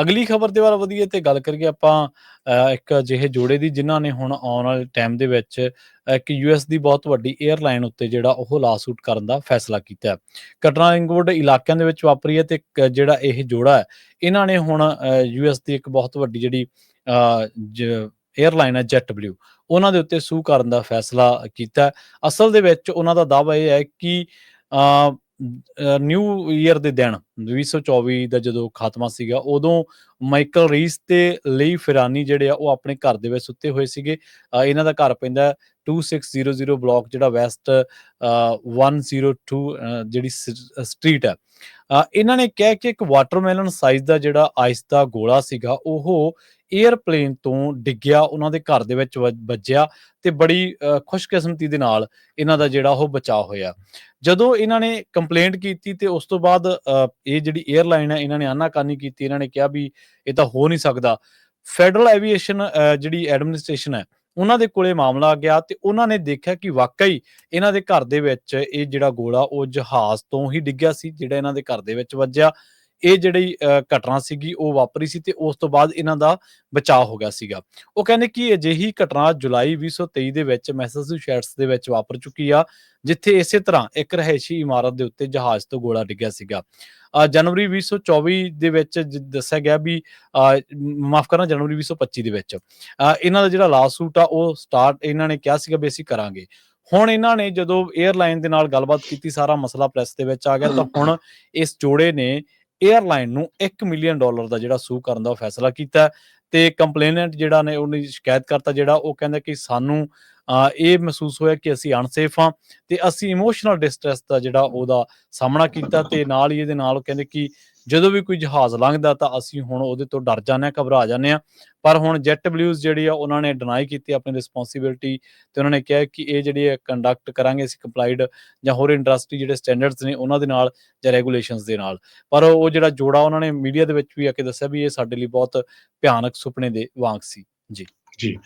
ਅਗਲੀ ਖਬਰ ਦੇ ਵੱਲ ਵਧੀਏ ਤੇ ਗੱਲ ਕਰੀਏ ਆਪਾਂ ਇੱਕ ਅਜਿਹੇ ਜੋੜੇ ਦੀ ਜਿਨ੍ਹਾਂ ਨੇ ਹੁਣ ਆਉਣ ਵਾਲੇ ਟਾਈਮ ਦੇ ਵਿੱਚ ਇੱਕ ਯੂਐਸ ਦੀ ਬਹੁਤ ਵੱਡੀ 에ਅਰਲਾਈਨ ਉੱਤੇ ਜਿਹੜਾ ਉਹ ਲਾਸੂਟ ਕਰਨ ਦਾ ਫੈਸਲਾ ਕੀਤਾ ਹੈ। ਘਟਨਾ ਇੰਗਵੁੱਡ ਇਲਾਕਿਆਂ ਦੇ ਵਿੱਚ ਵਾਪਰੀ ਹੈ ਤੇ ਇੱਕ ਜਿਹੜਾ ਇਹ ਜੋੜਾ ਹੈ, ਇਹਨਾਂ ਨੇ ਹੁਣ ਯੂਐਸ ਦੀ ਇੱਕ ਬਹੁਤ ਵੱਡੀ ਜਿਹੜੀ 에ਅਰਲਾਈਨ ਹੈ ਜੈਟ ਬਲੂ ਉਹਨਾਂ ਦੇ ਉੱਤੇ ਸੂ ਕਰਨ ਦਾ ਫੈਸਲਾ ਕੀਤਾ ਅਸਲ ਦੇ ਵਿੱਚ ਉਹਨਾਂ ਦਾ ਦਾਅਵਾ ਇਹ ਹੈ ਕਿ ਨਿਊ ਈਅਰ ਦੇ ਦਿਨ 2024 ਦਾ ਜਦੋਂ ਖਾਤਮਾ ਸੀਗਾ ਉਦੋਂ ਮਾਈਕਲ ਰੀਸ ਤੇ ਲਈ ਫਿਰਾਨੀ ਜਿਹੜੇ ਆ ਉਹ ਆਪਣੇ ਘਰ ਦੇ ਵਿੱਚ ਸੁੱਤੇ ਹੋਏ ਸੀਗੇ। ਇਹਨਾਂ ਦਾ ਘਰ ਪੈਂਦਾ ਹੈ 2600 ਬਲਾਕ ਜਿਹੜਾ ਵੈਸਟ 102 ਅ, ਜਿਹੜੀ ਸਟਰੀਟ ਹੈ। ਇਹਨਾਂ ਨੇ ਕਿਹਾ ਕਿ ਇੱਕ ਵਾਟਰਮੈਲਨ ਸਾਈਜ਼ ਦਾ ਜਿਹੜਾ ਆਈਸ ਦਾ ਗੋਲਾ ਸੀਗਾ ਉਹ 에ਅਰਪਲੇਨ ਤੋਂ ਡਿੱਗਿਆ ਉਹਨਾਂ ਦੇ ਘਰ ਦੇ ਵਿੱਚ ਵੱਜ- ਵੱਜਿਆ ਤੇ ਬੜੀ ਖੁਸ਼ਕਿਸਮਤੀ ਦੇ ਨਾਲ ਇਹਨਾਂ ਦਾ ਜਿਹੜਾ ਉਹ ਬਚਾਅ ਹੋਇਆ। ਜਦੋਂ ਇਹਨਾਂ ਨੇ ਕੰਪਲੇਂਟ ਕੀਤੀ ਤੇ ਉਸ ਤੋਂ ਬਾਅਦ ਅ, ਇਹ ਜਿਹੜੀ 에ਅਰਲਾਈਨ ਹੈ, ਇਹਨਾਂ ਨੇ ਆਨਾਕਾਨੀ ਕੀਤੀ, ਇਹਨਾਂ ਨੇ ਕਿਹਾ ਵੀ ਇਹ ਤਾਂ ਹੋ ਨਹੀਂ ਸਕਦਾ। ਫੈਡਰਲ ਐਵੀਏਸ਼ਨ ਜਿਹੜੀ ਐਡਮਿਨਿਸਟ੍ਰੇਸ਼ਨ ਹੈ, ਉਹਨਾਂ ਦੇ ਕੋਲੇ ਮਾਮਲਾ ਆ ਗਿਆ ਤੇ ਉਹਨਾਂ ਨੇ ਦੇਖਿਆ ਕਿ ਵਾਕਈ ਇਹਨਾਂ ਦੇ ਘਰ ਦੇ ਵਿੱਚ ਇਹ ਜਿਹੜਾ ਗੋਲਾ, ਉਹ ਜਹਾਜ਼ ਤੋਂ ਹੀ ਡਿੱਗਿਆ ਸੀ, ਜਿਹੜਾ ਇਹਨਾਂ ਦੇ ਘਰ ਦੇ ਵਿੱਚ ਵੱਜਿਆ। ਇਹ ਜਿਹੜੀ ਘਟਨਾ ਸੀਗੀ ਉਹ ਵਾਪਰੀ ਸੀ ਤੇ ਉਸ ਤੋਂ ਬਾਅਦ ਇਹਨਾਂ ਦਾ ਬਚਾਅ ਹੋ ਗਿਆ ਸੀਗਾ। ਉਹ ਕਹਿੰਦੇ ਕਿ ਅਜਿਹੀ ਘਟਨਾ ਜੁਲਾਈ 2023 ਦੇ ਵਿੱਚ ਮੈਸਾਚੂਸੈਟਸ ਦੇ ਵਿੱਚ ਵਾਪਰ ਚੁੱਕੀ ਆ, ਜਿੱਥੇ ਇਸੇ ਤਰ੍ਹਾਂ ਇੱਕ ਰਹਿਸ਼ੀ ਇਮਾਰਤ ਦੇ ਉੱਤੇ ਜਹਾਜ਼ ਤੋਂ ਗੋਲਾ ਡਿੱਗਿਆ ਸੀਗਾ। ਜਨਵਰੀ 2024 ਦੇ ਵਿੱਚ ਦੱਸਿਆ ਗਿਆ ਵੀ ਮਾਫ ਕਰਨਾ ਜਨਵਰੀ 2025 ਦੇ ਵਿੱਚ। ਇਹਨਾਂ ਦਾ ਜਿਹੜਾ ਲਾਸ ਸੂਟ ਆ ਉਹ ਸਟਾਰਟ ਇਹਨਾਂ ਨੇ ਕਿਹਾ ਸੀਗਾ ਵੀ ਅਸੀਂ ਕਰਾਂਗੇ। ਹੁਣ ਇਹਨਾਂ ਨੇ ਜਦੋਂ 에ਅਰਲਾਈਨ ਦੇ ਨਾਲ ਗੱਲਬਾਤ ਕੀਤੀ, ਸਾਰਾ ਮਸਲਾ ਪ੍ਰੈਸ ਦੇ ਵਿੱਚ ਆ ਗਿਆ ਤਾਂ ਹੁਣ ਇਸ ਜੋੜੇ ਨੇ 에ਅਰਲਾਈਨ ਨੂੰ 1 ਮਿਲੀਅਨ ਡਾਲਰ ਦਾ ਜਿਹੜਾ ਸੂ ਕਰਨ ਦਾ ਫੈਸਲਾ ਕੀਤਾ ਤੇ ਕੰਪਲੇਨੈਂਟ ਜਿਹੜਾ ਨੇ ਉਹਨੇ ਸ਼ਿਕਾਇਤ ਕਰਤਾ ਜਿਹੜਾ ਉਹ ਕਹਿੰਦਾ ਕਿ ਸਾਨੂੰ ਅ, ਇਹ ਮਹਿਸੂਸ ਹੋਇਆ ਕਿ ਅਸੀਂ ਅਨਸੇਫ ਹਾਂ ਤੇ ਅਸੀਂ ਇਮੋਸ਼ਨਲ ਡਿਸਟ੍ਰੈਸ ਦਾ ਜਿਹੜਾ ਉਹਦਾ ਸਾਹਮਣਾ ਕੀਤਾ ਤੇ ਨਾਲ ਹੀ ਇਹਦੇ ਨਾਲ ਕਹਿੰਦੇ ਕਿ ਜਦੋਂ ਵੀ ਕੋਈ ਜਹਾਜ਼ ਲੰਘਦਾ ਤਾਂ ਅਸੀਂ ਹੁਣ ਉਹਦੇ ਤੋਂ ਡਰ ਜਾਂਦੇ ਹਾਂ ਘਬਰਾ ਜਾਂਦੇ ਹਾਂ ਪਰ ਹੁਣ ਜੈਟ ਬਲੂਜ਼ ਜਿਹੜੀ ਆ, ਉਹਨਾਂ ਨੇ ਡਿਨਾਈ ਕੀਤੀ ਆਪਣੀ ਰਿਸਪੌਂਸਿਬਿਲਟੀ ਤੇ ਉਹਨਾਂ ਨੇ ਕਿਹਾ ਕਿ ਇਹ ਜਿਹੜੀ ਕੰਡਕਟ ਕਰਾਂਗੇ ਅਸੀਂ ਕੰਪਲਾਈਡ ਜਾਂ ਹੋਰ ਇੰਡਸਟਰੀ ਜਿਹੜੇ ਸਟੈਂਡਰਡਸ ਨੇ, ਉਹਨਾਂ ਦੇ ਨਾਲ ਜਾਂ ਰੈਗੂਲੇਸ਼ਨਸ ਦੇ ਨਾਲ। ਪਰ ਉਹ ਜਿਹੜਾ ਜੋੜਾ ਉਹਨਾਂ ਨੇ ਮੀਡੀਆ ਦੇ ਵਿੱਚ ਵੀ ਆ ਕੇ ਦੱਸਿਆ ਵੀ ਇਹ ਸਾਡੇ ਲਈ ਬਹੁਤ ਭਿਆਨਕ ਸੁਪਨੇ ਦੇ ਵਾਂਗ ਸੀ। ਜੀ।